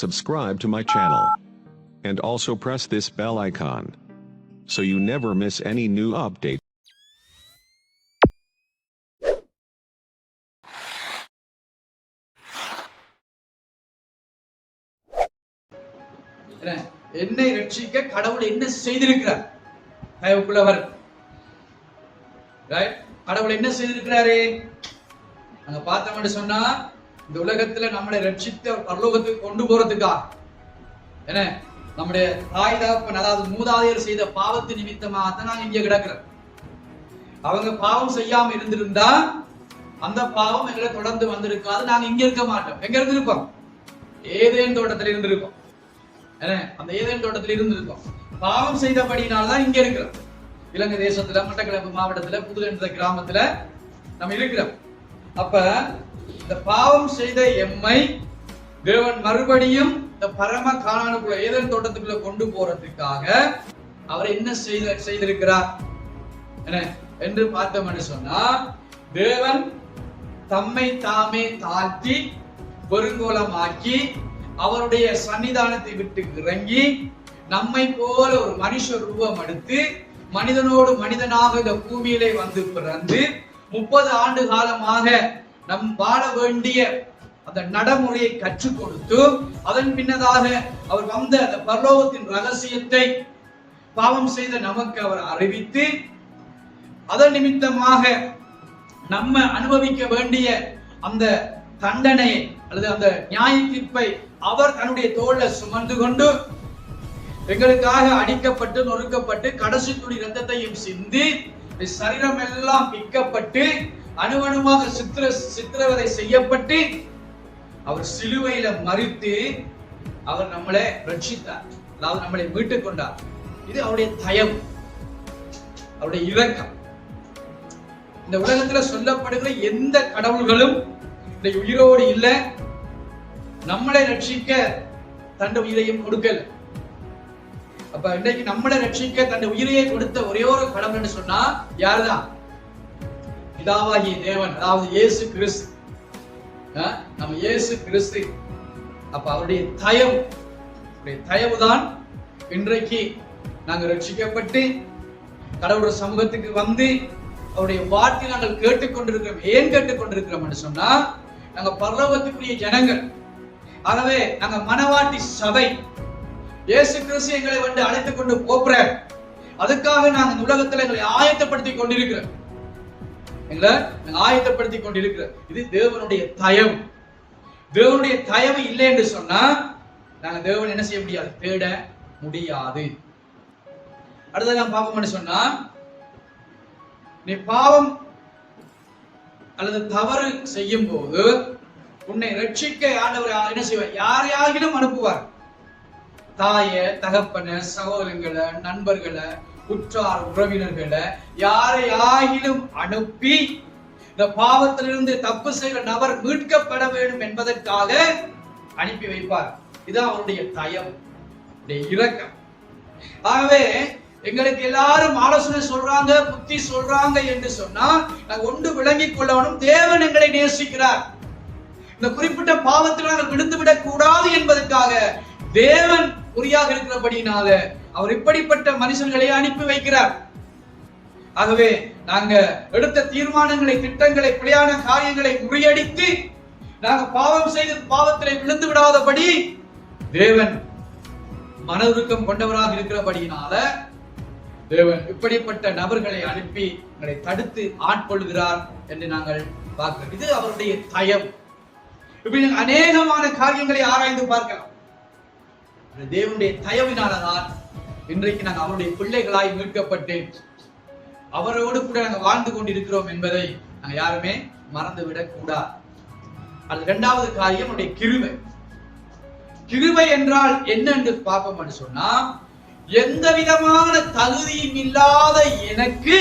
subscribe to my channel. And also press this bell icon. So you never miss any new update. என்னை ரட்சிக்க கடவுள் என்ன செய்திருக்கிறார் தயவுக்குள்ளவர் கடவுள் என்ன செய்திருக்கிறாரு நாங்க பார்த்தோம்னு சொன்னா இந்த உலகத்துல நம்மளை ரட்சித்த பரலோகத்துக்கு கொண்டு போறதுக்கா? என்ன? நம்முடைய தாய் தகப்பன் அதாவது மூதாதையர் செய்த பாவத்து நிமித்தமா தான் இங்கே இங்க கிடக்கிறோம் அவங்க பாவம் செய்யாம இருந்திருந்தா அந்த பாவம் எங்களை தொடர்ந்து வந்திருக்காது. நாங்க இங்க இருக்க மாட்டோம். எங்க இருந்திருப்போம் ஏதேன் தோட்டத்துல இருந்திருக்கோம். என்ன? அந்த ஏதேன் தோட்டத்துல இருந்திருக்கோம். பாவம் செய்தபடினால்தான் இங்க இருக்கிறோம். இலங்கை தேசத்துல மட்டக்களப்பு மாவட்டத்துல என்ற கிராமத்துல நம்ம இருக்கிறோம். அப்ப இந்த பாவம் செய்த எம்மை தேவன் மறுபடியும் இந்த பரம காணானுக்குள்ள ஏதன் தோட்டத்துக்குள்ள கொண்டு போறதுக்காக அவர் என்ன செய்த செய்திருக்கிறார்? என்ன? என்று பார்த்தோம்னு சொன்னா தேவன் தம்மை தாமே தாழ்த்தி பெருங்கோலமாக்கி அவருடைய சன்னிதானத்தை விட்டு இறங்கி நம்மை போல ஒரு மனுஷ ரூபம் எடுத்து மனிதனோடு மனிதனாக இந்த பூமியிலே வந்து பிறந்து முப்பது ஆண்டு காலமாக நம் வாழ வேண்டிய அந்த நடைமுறையை கற்றுக் கொடுத்து அதன் பின்னதாக அவர் வந்த அந்த பரலோகத்தின் ரகசியத்தை பாவம் செய்த நமக்கு அவர் அறிவித்து அதன் நிமித்தமாக நம்ம அனுபவிக்க வேண்டிய அந்த தண்டனை அல்லது அந்த நியாய தீர்ப்பை அவர் தன்னுடைய தோல்ல சுமந்து கொண்டு எங்களுக்காக அடிக்கப்பட்டு நொறுக்கப்பட்டு கடைசி துணி ரத்தத்தையும் சிந்தி சரீரம் எல்லாம் பிக்கப்பட்டு அணுவணுவாக சித்திர சித்திரவதை செய்யப்பட்டு அவர் சிலுவையில மறித்து அவர் நம்மளை ரட்சித்தார். அதாவது நம்மளை மீட்டுக் கொண்டார். இது அவருடைய தயம் அவருடைய இரக்கம் இந்த உலகத்துல சொல்லப்படுகிற எந்த கடவுள்களும் இந்த உயிரோடு இல்லை. நம்மளை ரட்சிக்க தண்ட உயிரையும் கொடுக்கல. அப்ப இன்னைக்கு நம்மளை ரட்சிக்க தன் உயிரையே கொடுத்த ஒரே ஒரு கடவுள்னு சொன்னா யாருதான்? பிதாவாகிய தேவன் அதாவது இயேசு கிறிஸ்து. நம்ம இயேசு கிறிஸ்து. அப்ப அவருடைய தயவு அவருடைய தயவு தான் இன்றைக்கு நாங்க ரட்சிக்கப்பட்டு கடவுளுடைய சமூகத்துக்கு வந்து அவருடைய வார்த்தை நாங்கள் கேட்டுக்கொண்டிருக்கிறோம். ஏன் கேட்டுக்கொண்டிருக்கிறோம் சொன்னா நாங்க பரலோகத்துக்குரிய ஜனங்கள். ஆகவே நாங்க மனவாட்டி சபை. இயேசு கிறிஸ்து எங்களை வந்து அழைத்துக் கொண்டு போப்புற அதுக்காக நாங்கள் இந்த உலகத்துல எங்களை ஆயத்தப்படுத்தி கொண்டிருக்கிறோம். எங்களை நாங்க ஆயத்தப்படுத்தி கொண்டிருக்கிறோம் இது தேவனுடைய தயம் தேவனுடைய தயவு இல்லை என்று சொன்னா நாங்கள் தேவன் என்ன செய்ய முடியாது? தேட முடியாது. அடுத்தது நான் பார்ப்போம்னு சொன்னா நீ பாவம் அல்லது தவறு செய்யும் போது உன்னை ரட்சிக்க ஆண்டவர் என்ன செய்வார்? யாரையாகிலும் அனுப்புவார்? தாய தகப்பன சகோதரங்களை நண்பர்களை உற்றார் உறவினர்களை யாரையாகிலும் அனுப்பி இந்த பாவத்திலிருந்து தப்பு செய்த நபர் மீட்கப்பட வேண்டும் என்பதற்காக அனுப்பி வைப்பார். இதுதான் அவருடைய தயம். இரக்கம். ஆகவே எங்களுக்கு எல்லாரும் ஆலோசனை சொல்றாங்க புத்தி சொல்றாங்க என்று சொன்னா நாங்க ஒன்று விளங்கிக் கொள்ளவனும் தேவன் எங்களை நேசிக்கிறார். இந்த குறிப்பிட்ட பாவத்தில் நாங்கள் விழுந்து விடக் கூடாது என்பதற்காக தேவன் குறியாக இருக்கிறபடினால அவர் இப்படிப்பட்ட மனுஷர்களை அனுப்பி வைக்கிறார். ஆகவே நாங்க எடுத்த தீர்மானங்களை திட்டங்களை பிழையான காரியங்களை முறியடித்து நாங்க பாவம் செய்து பாவத்திலே விழுந்து விடாதபடி தேவன் மன உருக்கம் கொண்டவராக இருக்கிறபடியினால தேவன் இப்படிப்பட்ட நபர்களை அனுப்பி எங்களை தடுத்து ஆட்கொள்கிறார் என்று நாங்கள் பார்க்கிறோம். இது அவருடைய தயம். இப்படி அநேகமான காரியங்களை ஆராய்ந்து பார்க்கலாம். தேவனுடைய தயவினாலதான் இன்றைக்கு நாங்கள் அவருடைய பிள்ளைகளாய் மீட்கப்பட்டு அவரோடு கூட நாங்கள் வாழ்ந்து கொண்டிருக்கிறோம் என்பதை நாங்கள் யாருமே மறந்துவிடக் கூடாது. அது இரண்டாவது காரியம் அவருடைய கிருமை கிருபை என்றால் என்ன என்று பார்ப்போம் சொன்னா எந்த விதமான தகுதியும் இல்லாத எனக்கு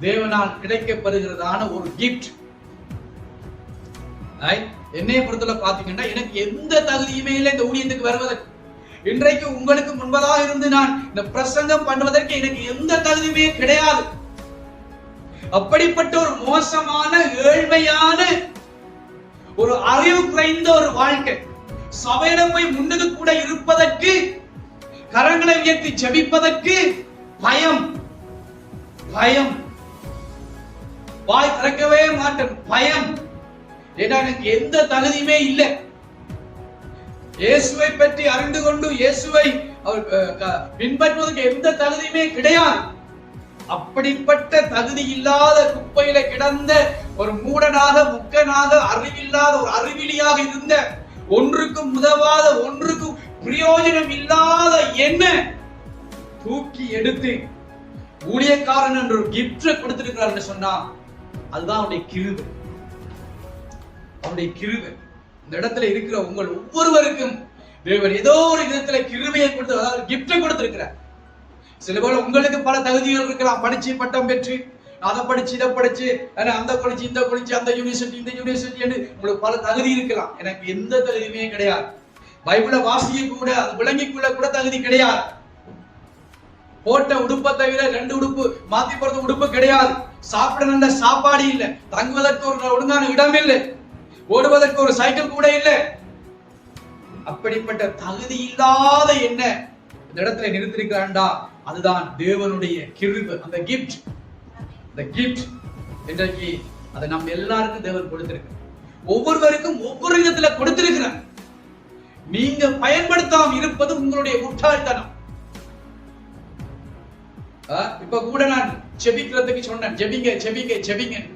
தேவனால் கிடைக்கப்படுகிறதான ஒரு கிஃப்ட் என்னைய பொறுத்தவரை பாத்தீங்கன்னா எனக்கு எந்த தகுதியுமே இல்லை இந்த ஊழியத்துக்கு வருவதற்கு. இன்றைக்கு உங்களுக்கு முன்பதாக இருந்து நான் இந்த பிரசங்கம் பண்ணுவதற்கு எனக்கு எந்த தகுதியுமே கிடையாது. அப்படிப்பட்ட ஒரு மோசமான ஏழ்மையான ஒரு அறிவு குறைந்த ஒரு வாழ்க்கை. சபையிடம் போய் முன்னுக்கு கூட இருப்பதற்கு கரங்களை உயர்த்தி ஜபிப்பதற்கு பயம். பயம். வாய் திறக்கவே மாட்டேன். பயம். ஏன்னா எனக்கு எந்த தகுதியுமே இல்லை. இயேசுவை பற்றி அறிந்து கொண்டு இயேசுவை அவர் க- பின்பற்றுவதற்கு எந்த தகுதியுமே கிடையாது. அப்படிப்பட்ட தகுதி இல்லாத குப்பையில கிடந்த ஒரு மூடனாக முக்கனாக அறிவில்லாத ஒரு அறிவிலியாக இருந்த ஒன்றுக்கும் உதவாத ஒன்றுக்கும் பிரயோஜனம் இல்லாத என்ன? தூக்கி எடுத்து ஊழியக்காரன் என்று ஒரு கிஃப்ட் கொடுத்திருக்கிறார் சொன்னா அதுதான் அவனுடைய கிருவு அவனுடைய கிருவை இந்த இடத்துல இருக்கிற உங்கள் ஒவ்வொருவருக்கும் தேவன் ஏதோ ஒரு விதத்துல கிருமையை கொடுத்து அதாவது கிஃப்டை கொடுத்திருக்கிறார். சில போல உங்களுக்கு பல தகுதிகள் இருக்கலாம். படிச்சு பட்டம் பெற்று அதை படிச்சு இதை படிச்சு அந்த படிச்சு இந்த படிச்சு அந்த யூனிவர்சிட்டி இந்த யூனிவர்சிட்டி உங்களுக்கு பல தகுதி இருக்கலாம். எனக்கு எந்த தகுதியுமே கிடையாது. பைபிளை வாசிக்க கூட அது விளங்கிக்குள்ள கூட தகுதி கிடையாது. போட்ட உடுப்பை தவிர ரெண்டு உடுப்பு மாத்தி போறது உடுப்பு கிடையாது. சாப்பிட நல்ல சாப்பாடு இல்லை. தங்குவதற்கு ஒரு ஒழுங்கான இடம் இல்லை. ஓடுவதற்கு ஒரு சைக்கிள் கூட இல்லை. அப்படிப்பட்ட தகுதி இல்லாத என்ன? இந்த இடத்துல நிறுத்திருக்கிறான்டா அதுதான் தேவனுடைய கிருபு அந்த கிஃப்ட் அந்த கிஃப்ட் இன்றைக்கு அதை நம்ம எல்லாருக்கும் தேவன் கொடுத்திருக்கிறார். ஒவ்வொருவருக்கும் ஒவ்வொரு விதத்துல கொடுத்திருக்கிறார். நீங்க பயன்படுத்தாம இருப்பது உங்களுடைய முட்டாள்தனம். ஆ, இப்ப கூட நான் செபிக்கிறதுக்கு சொன்னேன். ஜெபிங்க ஜெபிங்க ஜெபிங்க.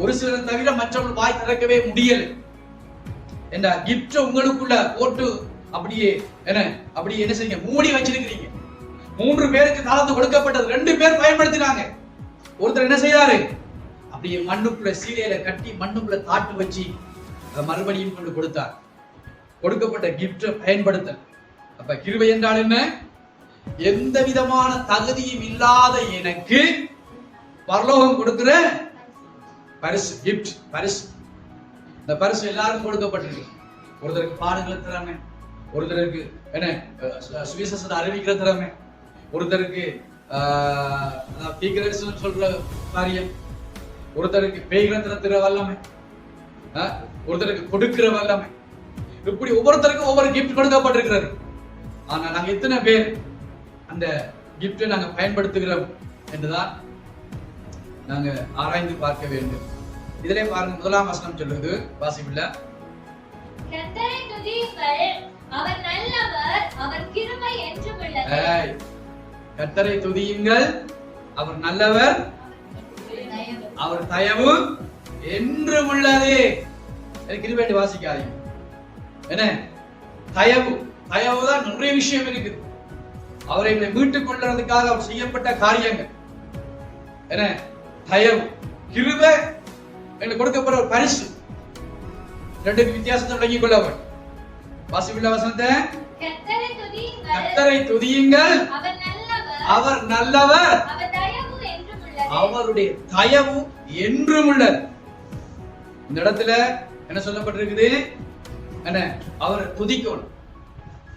ஒரு சிலர் தவிர மற்றவர்கள் வாய் திறக்கவே முடியல. என்ன கிப்ட உங்களுக்குள்ள போட்டு அப்படியே என்ன அப்படியே என்ன செய்யுங்க? மூடி வச்சிருக்கிறீங்க. மூன்று பேருக்கு காலத்து கொடுக்கப்பட்டது. ரெண்டு பேர் பயன்படுத்தினாங்க. ஒருத்தர் என்ன செய்யறாரு அப்படியே மண்ணுக்குள்ள சீலையில கட்டி மண்ணுக்குள்ள தாட்டு வச்சு அதை மறுபடியும் கொண்டு கொடுத்தார். கொடுக்கப்பட்ட கிப்ட பயன்படுத்தல். அப்ப கிருபை என்றால் என்ன? எந்த விதமான தகுதியும் இல்லாத எனக்கு பரலோகம் கொடுக்கிற பரிசு கிஃப்ட் பரிசு. இந்த பரிசு எல்லாருக்கும் கொடுக்கப்பட்டிருக்கு. ஒருத்தருக்கு பாடங்களை தராமே ஒருத்தருக்கு என்ன சுவிசேஷத்தை அறிவிக்கிற திறமை ஒருத்தருக்கு தீக்கிரசன் சொல்ற காரியம் ஒருத்தருக்கு பேய்கிரந்திர வல்லமை ஒருத்தருக்கு கொடுக்கிற வல்லமை. இப்படி ஒவ்வொருத்தருக்கும் ஒவ்வொரு கிஃப்ட் கொடுக்கப்பட்டிருக்கிறது. ஆனா நாங்க எத்தனை பேர் அந்த கிஃப்டை நாங்க பயன்படுத்துகிறோம் என்றுதான் நாங்க ஆராய்ந்து பார்க்க வேண்டும். இதிலே பாருங்க முதலாம் வசனம் சொல்லுது வாசிப்பில்ல அவர் நல்லவர் அவர் கிருபை என்றும் உள்ளது ஏய், கர்த்தரை துதியுங்கள். அவர் நல்லவர் அவர் தயவு என்றும் உள்ளது. வேண்டி வாசிக்காதீங்க. என்ன? தயவு. தயவு தான் நிறைய விஷயம் இருக்குது. அவரை மீட்டுக் கொள்றதுக்காக அவர் செய்யப்பட்ட காரியங்கள். என்ன? தயவு கிருபை எங்களுக்கு கொடுக்கப்படுற ஒரு பரிசு. ரெண்டுக்கு வித்தியாசத்தை விளங்கிக் கொள்ளவர் வாசிப்பில்ல வசனத்தை? கர்த்தரை துதியுங்கள். அவர் நல்லவர். அவருடைய தயவு என்றும் உள்ளது இந்த இடத்துல என்ன சொல்லப்பட்டிருக்குது? என்ன? அவர் துதிக்கவன்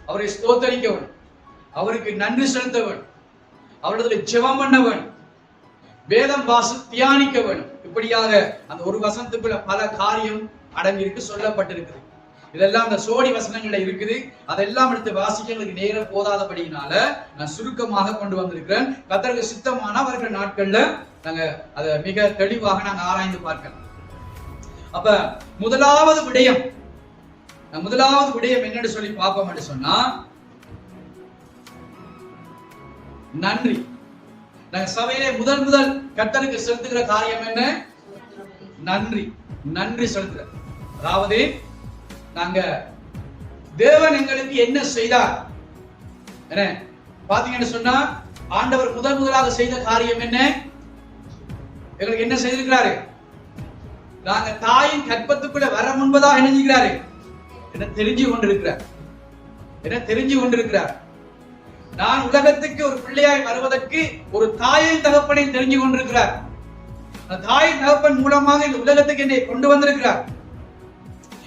அவரை ஸ்தோத்தரிக்கவன் அவருக்கு நன்றி செலுத்தவன் அவரிடத்துல ஜெபம் பண்ணவன் வேதம் வாசி தியானிக்க வேணும். இப்படியாக அந்த ஒரு வசனத்துக்குள்ள பல காரியம் அடங்கியிருக்கு சொல்லப்பட்டிருக்குது. இதெல்லாம் அந்த சோடி வசனங்கள்ல இருக்குது. அதெல்லாம் எடுத்து வாசிக்க எங்களுக்கு நேரம் போதாதபடியினால நான் சுருக்கமாக கொண்டு வந்திருக்கிறேன். கத்தருக்கு சித்தமான வருகிற நாட்கள்ல நாங்க அதை மிக தெளிவாக நாங்க ஆராய்ந்து பார்க்கலாம். அப்ப முதலாவது விடயம். நான் முதலாவது விடயம் என்னன்னு சொல்லி பார்ப்போம் சொன்னா நன்றி. நாங்க சபையிலே முதல் முதல் கர்த்தருக்கு செலுத்துகிற காரியம் என்ன? நன்றி. நன்றி செலுத்துற அதாவது நாங்க தேவன் எங்களுக்கு என்ன செய்தார்? என்ன? பாத்தீங்கன்னு சொன்னா ஆண்டவர் முதல் முதலாக செய்த காரியம் என்ன? எங்களுக்கு என்ன செய்திருக்கிறாரு? நாங்க தாயின் கற்பத்துக்குள்ள வர முன்பதாக இணைஞ்சுக்கிறாரு என்ன தெரிஞ்சு கொண்டிருக்கிறார். என்ன தெரிஞ்சு கொண்டிருக்கிறார். நான் உலகத்துக்கு ஒரு பிள்ளையாய் வருவதற்கு ஒரு தாயின் தகப்பனை தெரிஞ்சு கொண்டிருக்கிறார். அந்த தாயின் தகப்பன் மூலமாக இந்த உலகத்துக்கு என்னை கொண்டு வந்திருக்கிறார்.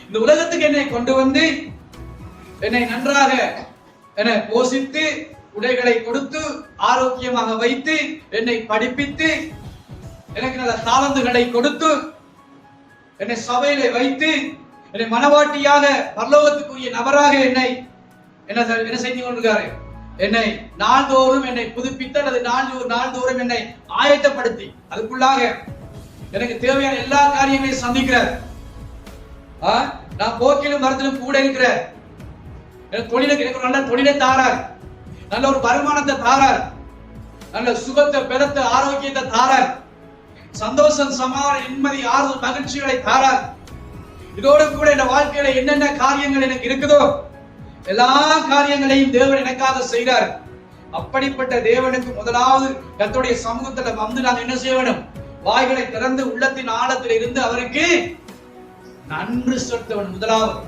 இந்த உலகத்துக்கு என்னை கொண்டு வந்து என்னை நன்றாக என போஷித்து உடைகளை கொடுத்து ஆரோக்கியமாக வைத்து என்னை படிப்பித்து எனக்கு நல்ல தாளந்துகளை கொடுத்து என்னை சபையில வைத்து என்னை மனவாட்டியாக பரலோகத்துக்குரிய நபராக என்னை என்ன என்ன செய்து கொண்டிருக்காரு என்னை நாள்தோறும் என்னை புதுப்பித்து அல்லது நாள் நாள்தோறும் என்னை ஆயத்தப்படுத்தி. அதுக்குள்ளாக எனக்கு தேவையான எல்லா காரியங்களையும் சந்திக்கிறார். ஆ, நான் போக்கிலும் மரத்திலும் கூட இருக்கிறார். எனக்கு தொழிலுக்கு எனக்கு நல்ல தொழிலை தாரார். நல்ல ஒரு வருமானத்தை தாரார். நல்ல சுகத்தை பெறத்தை ஆரோக்கியத்தை தாரார். சந்தோஷம் சமாதான நிம்மதி ஆறுதல் மகிழ்ச்சிகளை தாரார். இதோடு கூட இந்த வாழ்க்கையில என்னென்ன காரியங்கள் எனக்கு இருக்குதோ எல்லா காரியங்களையும் தேவன் எனக்காக செய்கிறார் அப்படிப்பட்ட தேவனுக்கு முதலாவது கத்துடைய சமூகத்துல வந்து நாங்க என்ன செய்ய வேண்டும்? வாய்களை திறந்து உள்ளத்தின் ஆழத்தில் இருந்து அவருக்கு நன்றி செலுத்தவன் முதலாவது.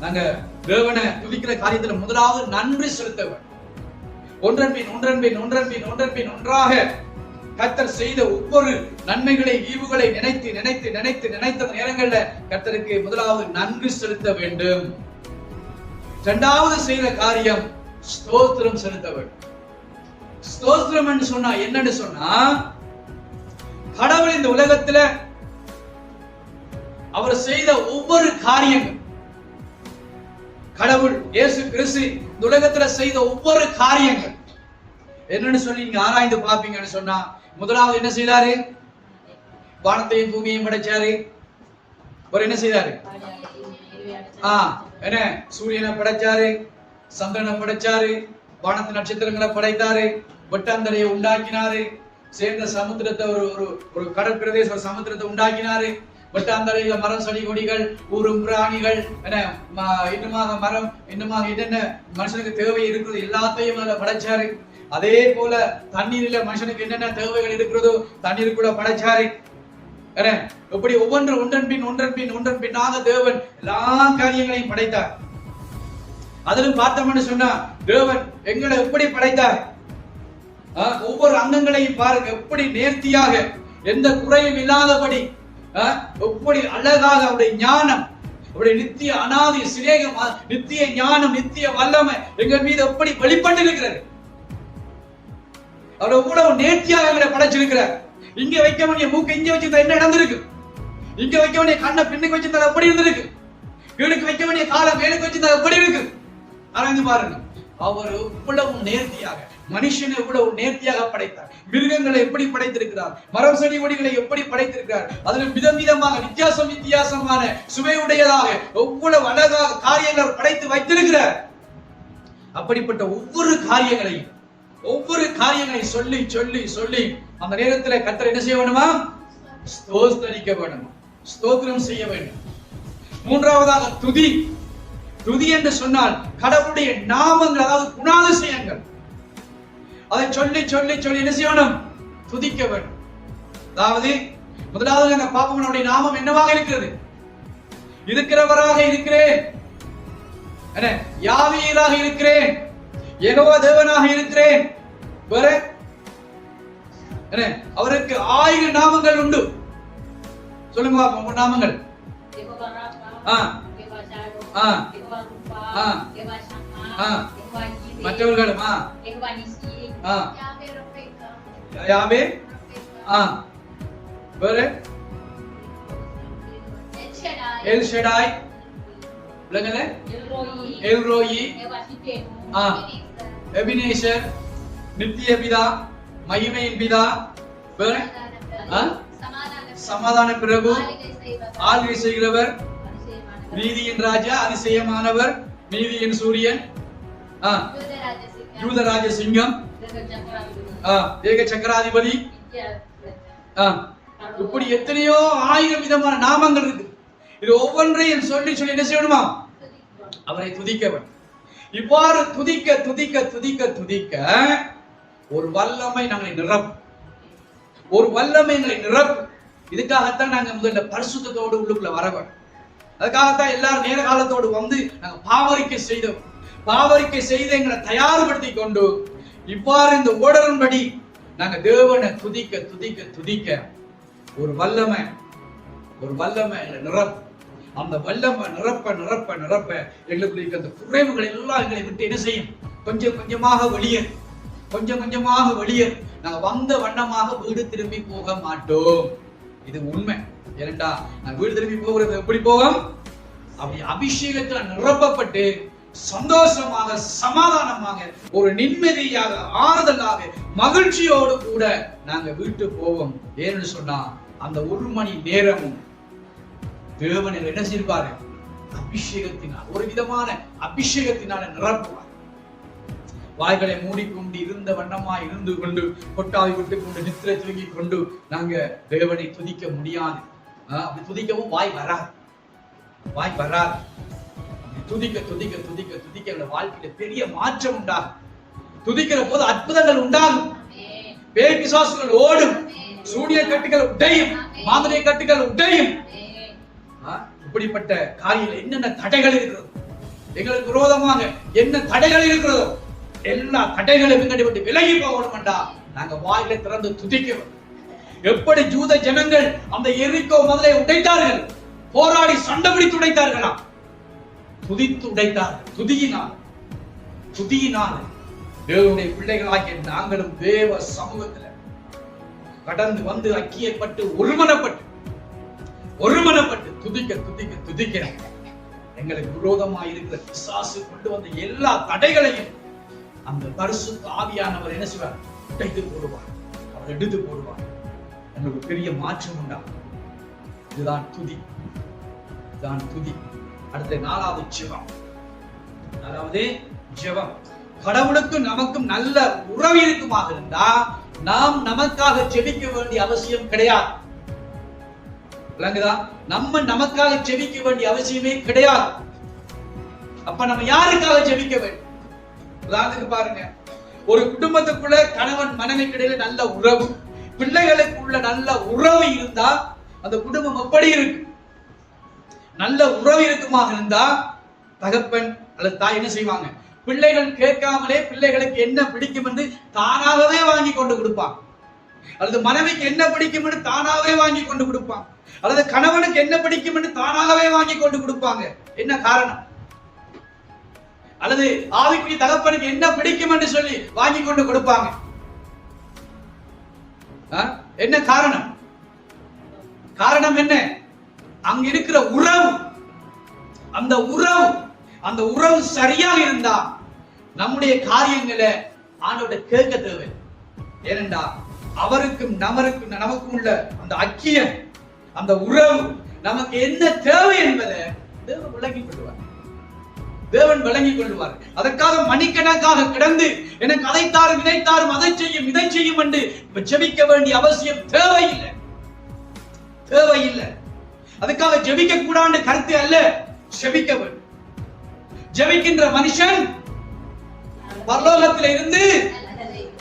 நாங்க தேவனை துதிக்கிற காரியத்துல முதலாவது நன்றி செலுத்தவன் ஒன்றன் பின் ஒன்றன் பின் ஒன்றன் பின் ஒன்றன் பின் ஒன்றாக கர்த்தர் செய்த ஒவ்வொரு நன்மைகளை ஈவுகளை நினைத்து நினைத்து நினைத்து நினைத்த நேரங்கள்ல கர்த்தருக்கு முதலாவது நன்றி செலுத்த வேண்டும். இரண்டாவது செய்த காரியம் ஸ்தோத்திரம் செலுத்த வேண்டும் ஸ்தோத்திரம் என்று சொன்னா என்னன்னு சொன்னா கடவுள் இந்த உலகத்துல அவர் செய்த ஒவ்வொரு காரியங்கள் கடவுள் இயேசு கிறிஸ்து இந்த உலகத்துல செய்த ஒவ்வொரு காரியங்கள். என்னன்னு சொல்லி நீங்க ஆராய்ந்து பாப்பீங்கன்னு சொன்னா முதலாவது என்ன செய்தாரு? வானத்தையும் பூமியையும் படைச்சாரு. அவர் என்ன செய்தாரு? ஆ என்ன சூரியனை படைச்சாரு சந்திரனை படைச்சாரு வானத்து நட்சத்திரங்களை படைத்தாரு வெட்டாந்தரையை உண்டாக்கினாரு சேர்ந்த சமுத்திரத்தை ஒரு ஒரு ஒரு கடற்பிரதேச ஒரு சமுத்திரத்தை உண்டாக்கினாரு வெட்டாந்தரையில மரம் செடி கொடிகள் ஊரும் பிராணிகள் என்ன ம- இன்னுமாக மரம் இன்னுமாக என்னென்ன மனுஷனுக்கு தேவை இருக்கிறது எல்லாத்தையும் அதில் படைச்சாரு. அதே போல தண்ணீர்ல மனுஷனுக்கு என்னென்ன தேவைகள் இருக்கிறதோ தண்ணீருக்குள்ள படைச்சாரு. எப்படி ஒவ்வொன்று ஒன்றன் பின் ஒன்றன் பின் ஒன்றன் பின்னாக தேவன் எல்லா காரியங்களையும் படைத்தார். அதிலும் பார்த்தோம்னு சொன்னா தேவன் எங்களை எப்படி படைத்தார்? ஒவ்வொரு அங்கங்களையும் பாருங்க எப்படி நேர்த்தியாக எந்த குறையும் இல்லாதபடி எப்படி அழகாக அவருடைய ஞானம் அவருடைய நித்திய அனாதி சிநேகம் நித்திய ஞானம் நித்திய வல்லமை எங்க மீது எப்படி வெளிப்பட்டு இருக்கிறது அவர் எவ்வளவு நேர்த்தியாக எங்களை படைச்சிருக்கிறார். இங்க வைக்க வேண்டிய மூக்கு இங்க வச்சிருந்தா என்ன நடந்திருக்கு? இங்க வைக்க வேண்டிய கண்ணை பின்னுக்கு வச்சிருந்தா எப்படி இருந்திருக்கு? கீழுக்கு வைக்க வேண்டிய காலை மேலுக்கு வச்சிருந்தா எப்படி இருக்கு? ஆராய்ந்து பாருங்க. அவர் எவ்வளவு நேர்த்தியாக மனுஷனை எவ்வளவு நேர்த்தியாக படைத்தார். மிருகங்களை எப்படி படைத்திருக்கிறார்? மரம் செடி கொடிகளை எப்படி படைத்திருக்கிறார்? அதில் விதம் விதமாக வித்தியாசம் வித்தியாசமான சுவையுடையதாக எவ்வளவு அழகாக காரியங்கள் படைத்து வைத்திருக்கிறார். அப்படிப்பட்ட ஒவ்வொரு காரியங்களையும் ஒவ்வொரு காரியங்களையும் சொல்லி சொல்லி சொல்லி அந்த நேரத்துல கத்தர் என்ன செய்ய வேண்டுமா? ஸ்தோஸ்தரிக்க வேண்டுமா ஸ்தோத்திரம் செய்ய வேண்டும். மூன்றாவதாக துதி. துதி என்று சொன்னால் கடவுளுடைய நாமங்கள் அதாவது குணாதிசயங்கள். அதை சொல்லி சொல்லி சொல்லி என்ன செய்யணும் துதிக்க வேண்டும். அதாவது முதலாவது நாங்க பார்ப்போம் நம்முடைய நாமம் என்னவாக இருக்கிறது? இருக்கிறவராக இருக்கிறேன். என்ன? யாவியராக இருக்கிறேன்? யெகோவா தேவனாக இருக்கிறேன். வேற என்ன? அவருக்கு ஆயிரம் நாமங்கள் உண்டு. சொல்லுங்க பாப்போம் உங்க நாமங்கள். மற்றவர்களும் ஆ. ஆ. வேற? எல் ஷெடாய் விளங்கல? எல் ரோயி ஆ. எபினேஷர் நித்திய பிதா மகிமையின் பிதா ஆ? சமாதான பிரபு ஆள்கை செய்கிறவர் நீதியின் ராஜா அதிசயமானவர் நீதியின் சூரியன் ஆ? யூதராஜ சிங்கம் ஆ? ஏக சக்கராதிபதி ஆ? இப்படி எத்தனையோ ஆயிரம் விதமான நாமங்கள் இருக்கு. இது ஒவ்வொன்றையும் சொல்லி சொல்லி என்ன செய்யணுமா? அவரை துதிக்கவன் இவ்வாறு துதிக்க துதிக்க துதிக்க துதிக்க ஒரு வல்லமை நாங்களை நிரப்பும். ஒரு வல்லமை எங்களை நிரப்பும். இதுக்காகத்தான் நாங்கள் முதல்ல பரிசுத்தோடு உள்ளுக்குள்ள வரவன் அதுக்காகத்தான் எல்லாரும் நேர காலத்தோடு வந்து நாங்கள் பாவரிக்கை செய்தோம். பாவரிக்கை செய்து எங்களை தயார்படுத்தி கொண்டு இவ்வாறு இந்த ஓடரின்படி நாங்கள் தேவனை துதிக்க துதிக்க துதிக்க ஒரு வல்லமை ஒரு வல்லமை எங்களை நிரப்பும். அந்த வல்லமை நிரப்ப நிரப்ப நிரப்ப எங்களுக்கு அந்த குறைவுகள் எல்லாம் எங்களை விட்டு என்ன செய்யும்? கொஞ்சம் கொஞ்சமாக வெளியே கொஞ்சம் கொஞ்சமாக வெளியேறும் நாங்க வந்த வண்ணமாக வீடு திரும்பி போக மாட்டோம். இது உண்மை. ஏனண்டா நான் வீடு திரும்பி போகிறது எப்படி போவோம் அப்படி அபிஷேகத்துல நிரப்பப்பட்டு சந்தோஷமாக சமாதானமாக ஒரு நிம்மதியாக ஆறுதலாக மகிழ்ச்சியோடு கூட நாங்க வீட்டு போவோம். ஏன்னு சொன்னா அந்த ஒரு மணி நேரமும் தேவனில் என்ன செய்வாரு அபிஷேகத்தினால் ஒரு விதமான அபிஷேகத்தினால நிரப்புவார். வாய்களை மூடிக்கொண்டு இருந்த வண்ணமா இருந்து கொண்டு கொட்டாவி விட்டு கொண்டு நித்திரை தூங்கி கொண்டு நாங்க தேவனை துதிக்க முடியாது. ஆஹ் அப்படி துதிக்கவும் வாய் வராது. வாய் வராது. துதிக்க துதிக்க துதிக்க துதிக்க அந்த வாழ்க்கையில பெரிய மாற்றம் உண்டாகும். துதிக்கிற போது அற்புதங்கள் உண்டாகும். பேய் பிசாசுகள் ஓடும். சூரிய கட்டுகள் உடையும். மாதிரிய கட்டுகள் உடையும். இப்படிப்பட்ட காரியில் என்னென்ன தடைகள் இருக்கிறது எங்களுக்கு விரோதமாக என்ன தடைகள் இருக்கிறதோ எல்லா தடைகளும் எங்களை விட்டு விலகி போகணும்டா நாங்க வாயில திறந்து துதிக்கிறோம். எப்படி ஜூத ஜனங்கள் அந்த எரிக்கோ முதலை உடைத்தார்கள்? போராடி சண்டை பிடித்து உடைத்தார்களா? துதித்து உடைத்தார்கள் துதியினால் துதியினால் தேவனுடைய பிள்ளைகளாகிய நாங்களும் தேவ சமூகத்துல கடந்து வந்து அக்கியப்பட்டு ஒருமனப்பட்டு ஒருமனப்பட்டு துதிக்க துதிக்க துதிக்க. எங்களுக்கு விரோதமாக இருக்கிற பிசாசு கொண்டு வந்த எல்லா தடைகளையும் அந்த பரிசு ஆவியானவர் என்ன செய்வார்? உடைத்து போடுவார். அவர் எடுத்து போடுவார். எங்களுக்கு பெரிய மாற்றம் உண்டாகும் இதுதான் துதி. இதுதான் துதி. அடுத்த நாலாவது ஜெபம். அதாவது ஜெபம். கடவுளுக்கும் நமக்கும் நல்ல உறவு இருக்குமாக இருந்தா நாம் நமக்காக ஜெபிக்க வேண்டிய அவசியம் கிடையாது. விளங்குதா? நம்ம நமக்காக ஜெபிக்க வேண்டிய அவசியமே கிடையாது. அப்ப நம்ம யாருக்காக ஜெபிக்க வேண்டும்? உதாரணத்துக்கு பாருங்க. ஒரு குடும்பத்துக்குள்ள கணவன் மனைவிக்கு இடையில நல்ல உறவு பிள்ளைகளுக்குள்ள நல்ல உறவு இருந்தா அந்த குடும்பம் எப்படி இருக்கும் நல்ல உறவு இருக்குமாக இருந்தா தகப்பன் அல்லது தாய் என்ன செய்வாங்க? பிள்ளைகள் கேட்காமலே பிள்ளைகளுக்கு என்ன பிடிக்கும் என்று தானாகவே வாங்கி கொண்டு கொடுப்பான். அல்லது மனைவிக்கு என்ன பிடிக்கும் என்று தானாகவே வாங்கி கொண்டு கொடுப்பான். அல்லது கணவனுக்கு என்ன பிடிக்கும் என்று தானாகவே வாங்கி கொண்டு கொடுப்பாங்க. என்ன காரணம்? அல்லது ஆவிக்குரிய தகப்பனுக்கு என்ன பிடிக்கும் என்று சொல்லி வாங்கி கொண்டு கொடுப்பாங்க. என்ன காரணம்? காரணம் என்ன? அங்க இருக்கிற உறவு. அந்த உறவு அந்த உறவு சரியாக இருந்தா நம்முடைய காரியங்களை ஆண்டோட கேட்க தேவை. ஏனென்றா அவருக்கும் நமருக்கும் நமக்கும் உள்ள அந்த அக்கிய அந்த உறவு நமக்கு என்ன தேவை என்பதை தேவன் விடுவார் தேவன் விளங்கிக் கொள்வார் அதற்காக மணிக்கணக்காக கிடந்து எனக்கு அதை தாரும் இதை தாரும் அதை செய்யும் இதை செய்யும் என்று ஜெபிக்க வேண்டிய அவசியம் தேவையில்லை. தேவையில்லை. அதுக்காக ஜெபிக்க கூடாது கருத்து அல்ல. ஜெபிக்க வேண்டும். ஜெபிக்கின்ற மனுஷன் பரலோகத்தில் இருந்து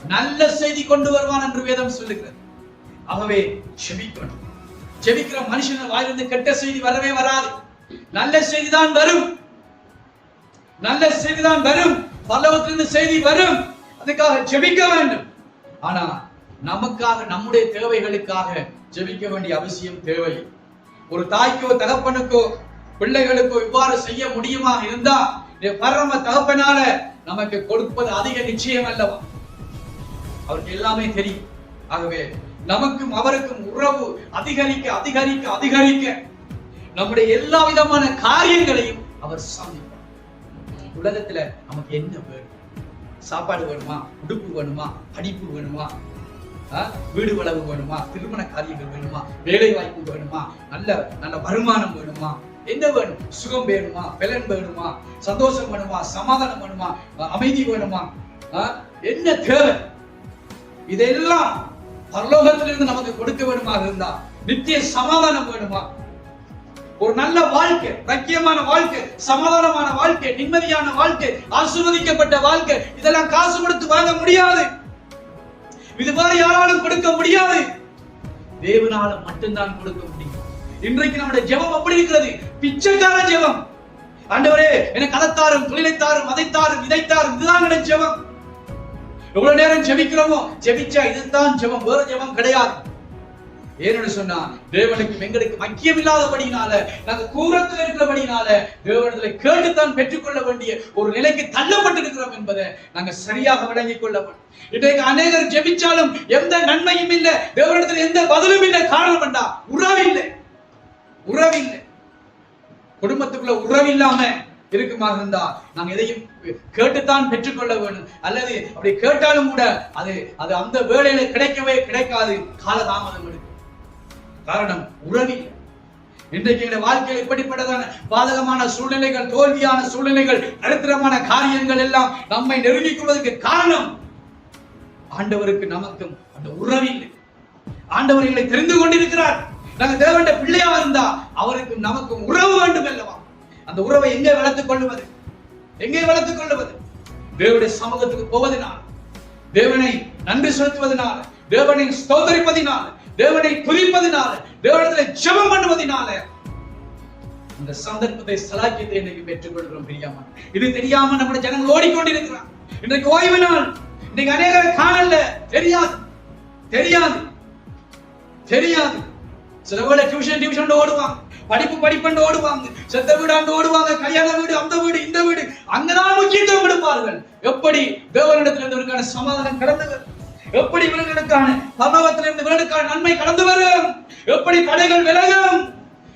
நல்ல செய்தி கொண்டு வருவான் என்று வேதம் சொல்லுகிறது. ஆகவே ஜெபிக்கணும். ஜெபிக்கிற மனுஷன் வாயிலிருந்து கெட்ட செய்தி வரவே வராது. நல்ல செய்தி தான் வரும். நல்ல செய்திதான் வரும். பல்லவத்திலிருந்து செய்தி வரும். அதுக்காக ஜெபிக்க வேண்டும். ஆனா நமக்காக நம்முடைய தேவைகளுக்காக ஜெபிக்க வேண்டிய அவசியம் தேவை. ஒரு தாய்க்கோ தகப்பனுக்கோ பிள்ளைகளுக்கோ இவ்வாறு செய்ய முடியுமா இருந்தா பரம தகப்பனால நமக்கு கொடுப்பது அதிக நிச்சயம் அல்லவா? அவருக்கு எல்லாமே தெரியும். ஆகவே நமக்கும் அவருக்கும் உறவு அதிகரிக்க அதிகரிக்க அதிகரிக்க நம்முடைய எல்லா விதமான காரியங்களையும் அவர் சந்திக்கும் உலகத்துல நமக்கு என்ன வேணும்? சாப்பாடு வேணுமா? உடுப்பு வேணுமா? படிப்பு வேணுமா? ஆ? வீடு வளவு வேணுமா? திருமண காரியங்கள் வேணுமா? வேலை வாய்ப்பு வேணுமா? நல்ல நல்ல வருமானம் வேணுமா? என்ன வேணும்? சுகம் வேணுமா? பலன் வேணுமா? சந்தோஷம் வேணுமா? சமாதானம் வேணுமா? அமைதி வேணுமா? ஆ? என்ன தேவை? இதெல்லாம் பரலோகத்திலிருந்து நமக்கு கொடுக்க வேணுமா இருந்தா நித்திய சமாதானம் வேணுமா? ஒரு நல்ல வாழ்க்கை ரக்கியமான வாழ்க்கை சமாதானமான வாழ்க்கை நிம்மதியான வாழ்க்கை ஆசிர்வதிக்கப்பட்ட வாழ்க்கை. இதெல்லாம் காசு கொடுத்து வாங்க முடியாது. இது வேற யாராலும் கொடுக்க முடியாது. தேவனால மட்டும்தான் கொடுக்க முடியும். இன்றைக்கு நம்முடைய ஜெபம் அப்படி இருக்கிறது. பிச்சைக்கார ஜெபம். ஆண்டவரே எனக்கு அதைத்தாரும் தொழிலைத்தாரும் அதைத்தாரும் இதைத்தாரும் இதுதான் என்னுடைய ஜெபம். எவ்வளவு நேரம் ஜெபிக்கிறோமோ ஜெபிச்சா இதுதான் ஜெபம். வேற ஜெபம் கிடையாது. ஏன்னு சொன்னா தேவனுக்கு எங்களுக்கு ஐக்கியம் இல்லாதபடினால நாங்க கூரத்தில் இருக்கிறபடினால தேவனிடத்துல கேட்டுத்தான் பெற்றுக்கொள்ள வேண்டிய ஒரு நிலைக்கு தள்ளப்பட்டிருக்கிறோம் என்பதை நாங்க சரியாக விளங்கிக் கொள்ள வேண்டும் இன்றைக்கு அநேகர் ஜெபிச்சாலும் எந்த நன்மையும் இல்லை தேவனிடத்தில் எந்த பதிலும் இல்லை. காரணம் என்றா உறவில்லை உறவில்லை குடும்பத்துக்குள்ள உறவு இல்லாம இருக்குமாக இருந்தா நாங்க எதையும் கேட்டுத்தான் பெற்றுக்கொள்ள வேண்டும். அல்லது அப்படி கேட்டாலும் கூட அது அது அந்த வேலையில கிடைக்கவே கிடைக்காது. காலதாமதம் எடுக்கும். காரணம் உறவில் இன்றைக்கு எங்களுடைய வாழ்க்கையில் இப்படிப்பட்டதான பாதகமான சூழ்நிலைகள் தோல்வியான சூழ்நிலைகள் நடுத்தரமான காரியங்கள் எல்லாம் நம்மை நெருங்கிக் கொள்வதற்கு காரணம் ஆண்டவருக்கு நமக்கும் அந்த உறவில் ஆண்டவர் எங்களை தெரிந்து கொண்டிருக்கிறார். நாங்கள் தேவண்ட பிள்ளையா இருந்தா அவருக்கு நமக்கும் உறவு வேண்டும் அல்லவா? அந்த உறவை எங்கே வளர்த்துக் கொள்வது எங்கே வளர்த்துக் கொள்வது தேவனுடைய சமூகத்துக்கு போவதனால் தேவனை நன்றி செலுத்துவதனால் தேவனை ஸ்தோதரிப்பதினால் தேவனை துதிப்பதினால தேவனத்தில் ஜெபம் பண்ணுவதினால இந்த சந்தர்ப்பத்தை சலாக்கியத்தை இன்னைக்கு பெற்றுக் கொள்கிறோம் தெரியாம இது தெரியாம நம்முடைய ஜனங்கள் ஓடிக்கொண்டிருக்கிறார். இன்றைக்கு ஓய்வு நாள். இன்னைக்கு அநேகர் காணல. தெரியாது. தெரியாது. தெரியாது. சில வேளை டியூஷன் டியூஷன் ஓடுவாங்க. படிப்பு படிப்புன்னு ஓடுவாங்க. செத்த வீடாண்டு ஓடுவாங்க. கல்யாண வீடு அந்த வீடு இந்த வீடு. அங்கதான் முக்கியத்துவம் கொடுப்பார்கள். எப்படி? தேவனிடத்திலிருந்து சமாதானம் கடந்து எப்படி இவர்களுக்கான சமூகத்திலிருந்து இருந்து இவர்களுக்கான நன்மை கடந்து வரும்? எப்படி தடைகள் விலகும்?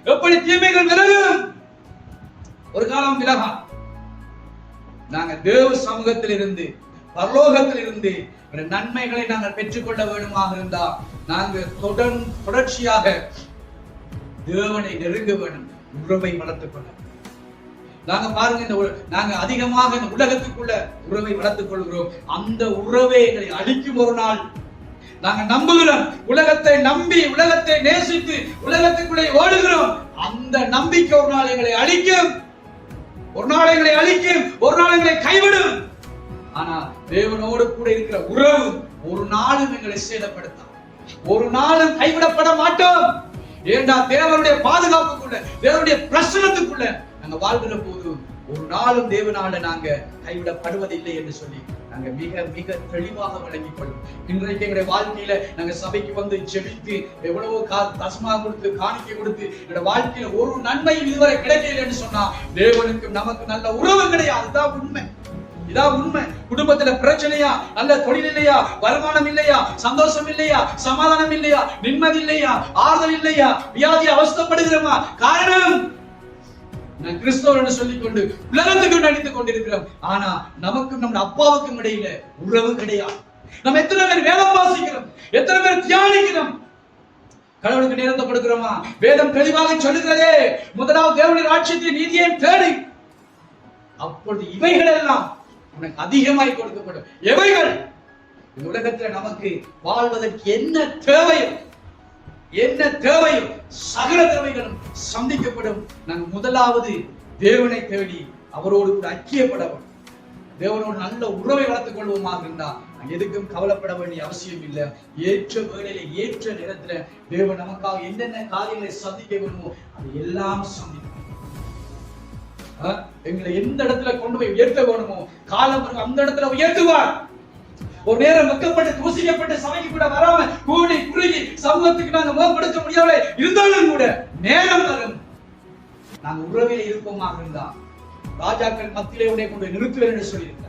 எப்படி தீமைகள் விலகும்? ஒரு காலம் விலகா. நாங்க தேவ சமூகத்தில் இருந்து பரலோகத்தில் இருந்து ஒரு நன்மைகளை நாங்கள் பெற்றுக்கொள்ள வேண்டுமாக இருந்தால் நாங்கள் தொடர் தொடர்ச்சியாக தேவனை நெருங்க வேண்டும் உறவை வளர்த்துக் கொள்ள நாங்க பாருங்க இந்த நாங்க அதிகமாக இந்த உலகத்துக்குள்ள உறவை வளர்த்துக் கொள்கிறோம். அந்த உறவை எங்களை அழிக்கும் ஒரு நாள். நாங்க நம்புகிறோம் உலகத்தை நம்பி உலகத்தை நேசித்து உலகத்துக்குள்ளே ஓடுகிறோம். அந்த நம்பிக்கை ஒரு நாள் எங்களை அழிக்கும். ஒரு நாள் எங்களை அழிக்கும் ஒரு நாள் எங்களை கைவிடும். ஆனா தேவனோடு கூட இருக்கிற உறவு ஒரு நாளும் எங்களை சேதப்படுத்தாம் ஒரு நாளும் கைவிடப்பட மாட்டோம். ஏண்டா தேவனுடைய பாதுகாப்புக்குள்ள தேவனுடைய பிரசனத்துக்குள்ள நாங்க வாழ்கிற போது ஒரு நாளும் தேவனால நாங்க கைவிடப்படுவதில்லை என்று சொல்லி நாங்க மிக மிக தெளிவாக விளங்கிக் கொள்ளும் இன்றைக்கு எங்களுடைய வாழ்க்கையில நாங்க சபைக்கு வந்து ஜெபித்து எவ்வளவோ கா தசமா கொடுத்து காணிக்கை கொடுத்து எங்களுடைய வாழ்க்கையில ஒரு நன்மையும் இதுவரை கிடைக்கல என்று சொன்னா தேவனுக்கும் நமக்கு நல்ல உறவு கிடையாது. அதுதான் உண்மை. இதான் உண்மை. குடும்பத்துல பிரச்சனையா நல்ல தொழில் இல்லையா வருமானம் இல்லையா சந்தோஷம் இல்லையா சமாதானம் இல்லையா நிம்மதி இல்லையா ஆறுதல் இல்லையா வியாதி அவஸ்தப்படுகிறோமா? காரணம் நான் கிறிஸ்தவன் என்று சொல்லிக் கொண்டு உலகத்துக்கு நடித்துக் கொண்டிருக்கிறோம். ஆனா நமக்கும் நம்ம அப்பாவுக்கும் இடையில உறவு கிடையாது. நம்ம எத்தனை பேர் வேதம் வாசிக்கிறோம்? எத்தனை பேர் தியானிக்கிறோம்? கடவுளுக்கு நேரத்தை கொடுக்கிறோமா? வேதம் தெளிவாக சொல்லுகிறதே முதலாவது தேவனுடைய ராட்சியத்தை நீதியை தேடி. அப்பொழுது இவைகள் எல்லாம் உனக்கு அதிகமாய் கொடுக்கப்படும். எவைகள்? உலகத்துல நமக்கு வாழ்வதற்கு என்ன தேவையோ என்ன தேவையும் சகல தேவைகளும் சந்திக்கப்படும். நான் முதலாவது தேவனை தேடி அவரோடு கூட ஐக்கியப்படவும் தேவனோடு நல்ல உறவை வளர்த்துக் கொள்வோமாக இருந்தா எதுக்கும் கவலைப்பட வேண்டிய அவசியம் இல்லை. ஏற்ற வேலையில ஏற்ற நேரத்துல தேவன் நமக்காக என்னென்ன காரியங்களை சந்திக்க வேணுமோ அதை எல்லாம் சந்திக்கும் எங்களை எந்த இடத்துல கொண்டு போய் உயர்த்த வேணுமோ காலம் அந்த இடத்துல உயர்த்துவார். ஒரு நேரம் வெக்கப்பட்டு தூசிக்கப்பட்டு சபைக்கு கூட வராம கூடி குறுகி சமூகத்துக்கு நாங்க முகம் கொடுக்க முடியாமலே இருந்தாலும் கூட நேரம் வரும் நாங்க உறவில இருப்போமாக இருந்தா ராஜாக்கள் மத்தியிலே உடைய கொண்டு நிறுத்துவேன் என்று சொல்லியிருக்கிறார்.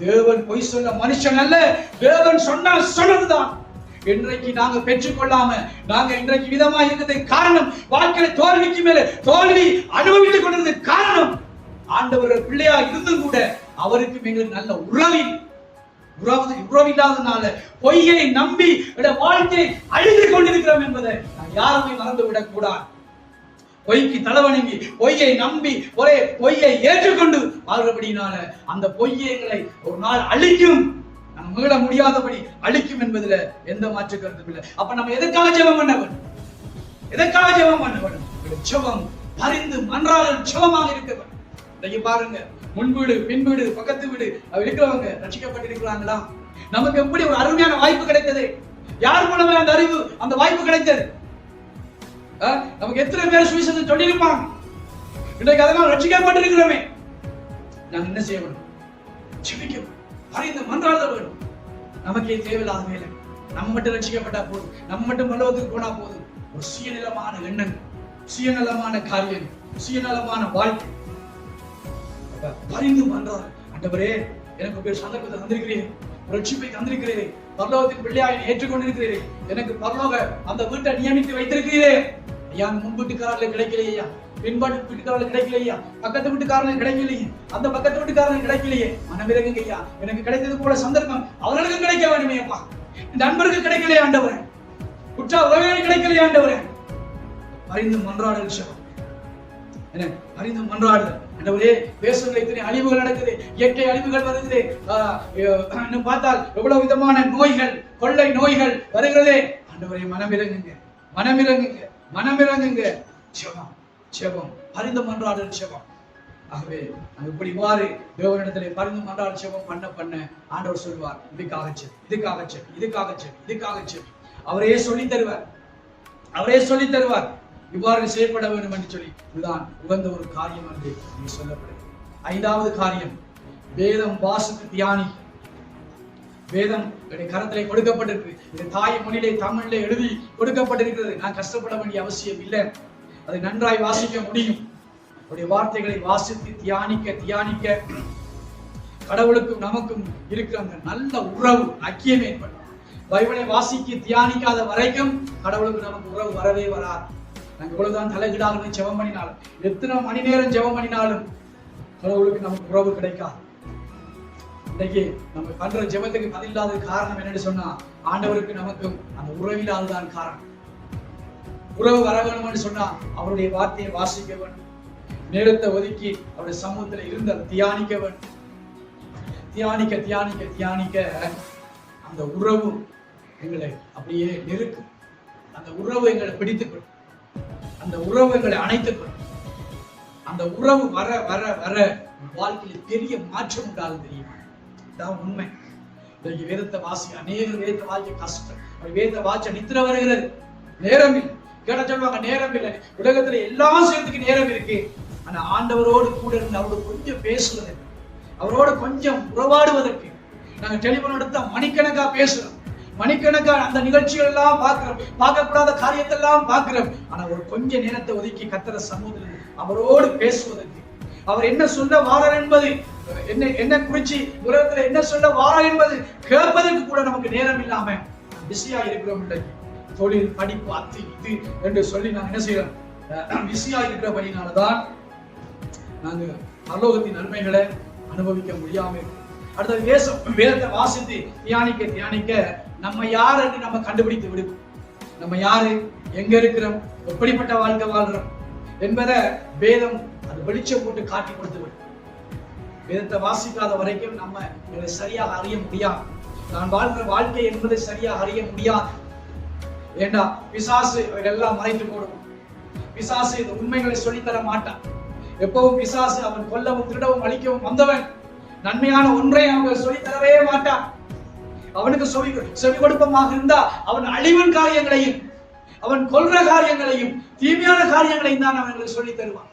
தேவன் பொய் சொல்ல மனுஷன் அல்ல தேவன் சொன்னால் சொன்னதுதான். இன்றைக்கு நாங்க பெற்றுக்கொள்ளாம நாங்க இன்றைக்கு விதமா இருக்கிறது காரணம் வாழ்க்கையில தோல்விக்கு மேல தோல்வி அனுபவித்துக் கொண்டது காரணம் ஆண்டவர்கள் பிள்ளையா இருந்தும் கூட அவருக்கும் எங்களுக்கு நல்ல உறவில் உறவு உறவில்லாதனால பொய்யை நம்பி என்னுடைய வாழ்க்கையை அழிந்து கொண்டிருக்கிறோம் என்பதை நான் யாருமே மறந்து விடக் கூடாது. பொய்க்கு தலைவணங்கி பொய்யை நம்பி ஒரே பொய்யை ஏற்றுக்கொண்டு வாழ்றபடினால அந்த பொய்யங்களை ஒரு நாள் அழிக்கும். நம்ம மீள முடியாதபடி அழிக்கும் என்பதுல எந்த மாற்று கருத்தும் இல்லை. அப்ப நம்ம எதற்காக ஜெபம் பண்ண வேண்டும் எதற்காக ஜெபம் பண்ண வேண்டும் ஜெபம் பரிந்து மன்றாடல் ஜெபமாக இருக்க வேண்டும். பாருங்க முன் வீடு பின் வீடு பக்கத்து வீடு. அவ இருக்கிறவங்க ரட்சிக்கப்பட்டிருக்கிறாங்களா நமக்கு எப்படி ஒரு அருமையான வாய்ப்பு கிடைத்தது? யார் மூலமா அந்த அறிவு அந்த வாய்ப்பு கிடைத்தது? நமக்கு எத்தனை பேர் சுவிசேஷம் சொல்லியிருப்பாங்க? இன்றைக்கு அதெல்லாம் ரட்சிக்கப்பட்டிருக்கிறோமே நாங்க என்ன செய்ய வேண்டும் ஜெபிக்கணும். அறிந்த அறிந்து மன்றாட வேண்டும். நமக்கே தேவையில்லாத வேலை. நம்ம மட்டும் ரட்சிக்கப்பட்டா போதும். நம்ம மட்டும் பல்லவத்துக்கு போனா போதும். ஒரு சுயநலமான எண்ணங்கள் சுயநலமான காரியம் சுயநலமான வாழ்க்கை. பரிந்து பண்றார். ஆண்டவரே எனக்கு பேர் சந்தர்ப்பத்தை தந்திருக்கிறேன் ரட்சிப்பை தந்திருக்கிறேன் பரலோகத்தின் பிள்ளையாய் ஏற்றுக்கொண்டிருக்கிறேன் எனக்கு பரலோக அந்த வீட்டை நியமித்து வைத்திருக்கிறேன் ஐயா முன்வீட்டுக்காரர்ல கிடைக்கலையா பின்பாட்டு வீட்டுக்காரர்கள் கிடைக்கலையா பக்கத்து வீட்டுக்காரர்கள் கிடைக்கலையே. அந்த பக்கத்து வீட்டுக்காரர்கள் கிடைக்கலையே. மனமிறங்குங்க ஐயா. எனக்கு கிடைத்தது போல சந்தர்ப்பம் அவர்களுக்கும் கிடைக்க வேண்டுமேப்பா நண்பருக்கு கிடைக்கலையே ஆண்டவரே. குற்ற உறவினர் கிடைக்கலையே ஆண்டவரே. அறிந்து மன்றாடல் விஷயம் என்ன? பரிந்து மன்றாடுதல் ஆண்டவரே பேசுகிற இத்தனை அழிவுகள் நடக்குது. இயற்கை அழிவுகள் வருகிறது அஹ் இன்னும் பார்த்தால் எவ்வளவு விதமான நோய்கள் கொள்ளை நோய்கள் வருகிறதே. ஆண்டவரே மனமிறங்குங்க மனமிறங்குங்க மனமிறங்குங்க ஜெபம் ஜெபம். பரிந்து மன்றாடல் ஜெபம். ஆகவே இப்படி இவ்வாறு தேவனிடத்திலே பரிந்து மன்றாடல் ஜெபம் பண்ண பண்ண ஆண்டவர் சொல்வார். இதுக்காக செவி இதுக்காக செவி இதுக்காக செவி இதுக்காக செவி அவரே சொல்லி தருவார். அவரே சொல்லி தருவார். இவ்வாறு செயல்பட வேண்டும் என்று சொல்லி இதுதான் உகந்த ஒரு காரியம் என்று இங்கே சொல்லப்படுகிறது. ஐந்தாவது காரியம் வேதம் வாசித்து தியானி. வேதம் கரத்திலே கொடுக்கப்பட்டிருக்கு. இது தாய் மொழியிலே தமிழிலே எழுதி கொடுக்கப்பட்டிருக்கிறது. நான் கஷ்டப்பட வேண்டிய அவசியம் இல்லை. அதை நன்றாய் வாசிக்க முடியும். அவருடைய வார்த்தைகளை வாசித்து தியானிக்க தியானிக்க கடவுளுக்கும் நமக்கும் இருக்கிற அந்த நல்ல உறவு ஐக்கியம் ஏற்படும். பைபிளை வாசிக்க தியானிக்காத வரைக்கும் கடவுளுக்கு நமக்கு உறவு வரவே வராது. நாங்கள் இவ்வளவுதான் தலைகீடாக ஜெபம் பண்ணினாலும் எத்தனை மணி நேரம் ஜெபம் பண்ணினாலும் கடவுளுக்கு நமக்கு உறவு கிடைக்காது. இன்னைக்கு நம்ம பண்ற ஜெபத்துக்கு பதில்லாத காரணம் என்னன்னு சொன்னா ஆண்டவருக்கு நமக்கும் அந்த உறவில்லாததான் காரணம். உறவு வர வேணும்னு சொன்னா அவருடைய வார்த்தையை வாசிக்க வேண்டும். நேரத்தை ஒதுக்கி அவருடைய சமூகத்துல இருந்த தியானிக்க வேண்டும். தியானிக்க தியானிக்க தியானிக்க அந்த உறவு எங்களை அப்படியே நெருக்கும். அந்த உறவு எங்களை பிடித்துக் அந்த உறவுகளை அணைத்துக் அந்த உறவு வர வர வர வாழ்க்கையில் பெரிய மாற்றம் உண்டாகும் தெரியுமா? இதான் உண்மை. இன்றைக்கு வேதத்தை வாசி அநேக வேதத்தை வாசிக்க கஷ்டம். அப்படி வேதத்தை வாசிச்ச நித்திர வருகிறது. நேரம் இல்லை. கேட்ட சொல்லுவாங்க நேரம் இல்லை. உலகத்துல எல்லாம் செய்யறதுக்கு நேரம் இருக்கு. ஆனா ஆண்டவரோடு கூட இருந்து அவரோட கொஞ்சம் பேசுவதற்கு அவரோட கொஞ்சம் உறவாடுவதற்கு நாங்க டெலிபோன் எடுத்தா மணிக்கணக்கா பேசுறோம். மணிக்கணக்கான அந்த நிகழ்ச்சிகள் எல்லாம் பார்க்கிறோம். பார்க்கக்கூடாத காரியத்தெல்லாம் பார்க்கிறோம். ஆனா ஒரு கொஞ்ச நேரத்தை ஒதுக்கி கத்திர சமூகத்தில் அவரோடு பேசுவதற்கு. அவர் என்ன சொல்ல வாரார் என்பது என்ன என்ன குறிச்சி உலகத்துல என்ன சொல்ல வாரார் என்பது கேட்பதற்கு கூட நமக்கு நேரம் இல்லாம பிஸியா இருக்கிறோம் இன்றைக்கு தொழில் படிப்பு அத்து இது என்று சொல்லி நான் என்ன செய்யறோம் பிஸியா இருக்கிறபடினாலதான் நாங்க பரலோகத்தின் நன்மைகளை அனுபவிக்க முடியாம அடுத்தது வேசம் வேதத்தை வாசித்து தியானிக்க தியானிக்க நம்ம யார் என்று நம்ம கண்டுபிடித்து விடுவோம். நம்ம யாரு? எங்க இருக்கிறோம்? எப்படிப்பட்ட வாழ்க்கை வாழ்றோம் என்பதை வேதம் அது வெளிச்சம் போட்டு காட்டி கொடுத்து விடும். வேதத்தை வாசிக்காத வரைக்கும் நம்ம இதை சரியாக அறிய முடியாது. நான் வாழ்கிற வாழ்க்கை என்பதை சரியாக அறிய முடியாது. ஏண்டா? பிசாசு எல்லாம் மறைத்து போடும். பிசாசு இந்த உண்மைகளை சொல்லித்தர மாட்டான். எப்பவும் பிசாசு அவன் கொல்லவும் திருடவும் அழிக்கவும் வந்தவன். நன்மையான ஒன்றை அவன் சொல்லித்தரவே மாட்டான். அவனுக்கு செவி செவி கொடுப்பமாக இருந்தா அவன் அழிவன் காரியங்களையும் அவன் கொள்ற காரியங்களையும் தீமையான காரியங்களையும் தான் அவனுக்கு சொல்லி தருவான்.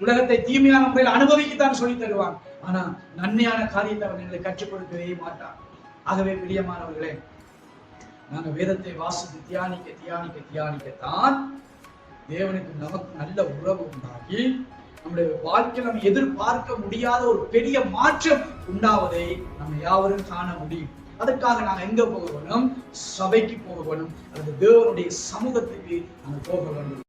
உலகத்தை தீமையான முறையில் அனுபவிக்கத்தான் சொல்லி தருவான். ஆனா நன்மையான காரியத்தை அவன் எங்களுக்கு கற்றுக் கொடுக்கவே மாட்டான். ஆகவே பிரியமானவர்களே நாங்க வேதத்தை வாசித்து தியானிக்க தியானிக்க தியானிக்கத்தான் தேவனுக்கு நமக்கு நல்ல உறவு உண்டாகி நம்முடைய வாழ்க்கையில் நம்ம எதிர்பார்க்க முடியாத ஒரு பெரிய மாற்றம் உண்டாவதை நம்ம யாவரும் காண முடியும். அதற்காக நாங்கள் எங்க போக வேணும்? சபைக்கு போக வேணும். அல்லது தேவனுடைய சமூகத்துக்கு நாங்கள் போக வேண்டும்.